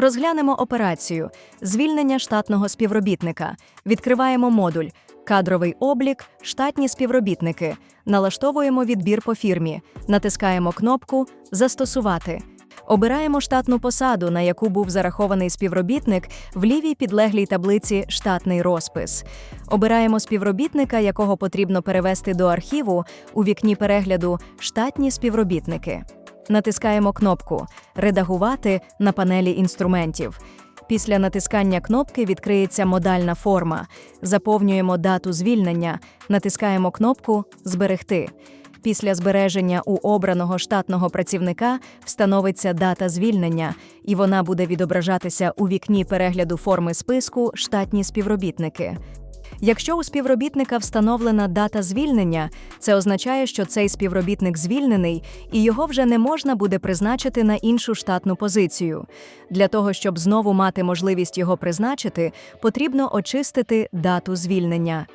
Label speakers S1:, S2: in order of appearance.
S1: Розглянемо операцію звільнення штатного співробітника. Відкриваємо модуль Кадровий облік, штатні співробітники. Налаштовуємо відбір по фірмі. Натискаємо кнопку Застосувати. Обираємо штатну посаду, на яку був зарахований співробітник в лівій підлеглій таблиці Штатний розпис. Обираємо співробітника, якого потрібно перевести до архіву у вікні перегляду Штатні співробітники. Натискаємо кнопку Редагувати на панелі інструментів. Після натискання кнопки відкриється модальна форма. Заповнюємо дату звільнення, натискаємо кнопку Зберегти. Після збереження у обраного штатного працівника встановиться дата звільнення, і вона буде відображатися у вікні перегляду форми списку Штатні співробітники. Якщо у співробітника встановлена дата звільнення, це означає, що цей співробітник звільнений і його вже не можна буде призначити на іншу штатну позицію. Для того, щоб знову мати можливість його призначити, потрібно очистити дату звільнення.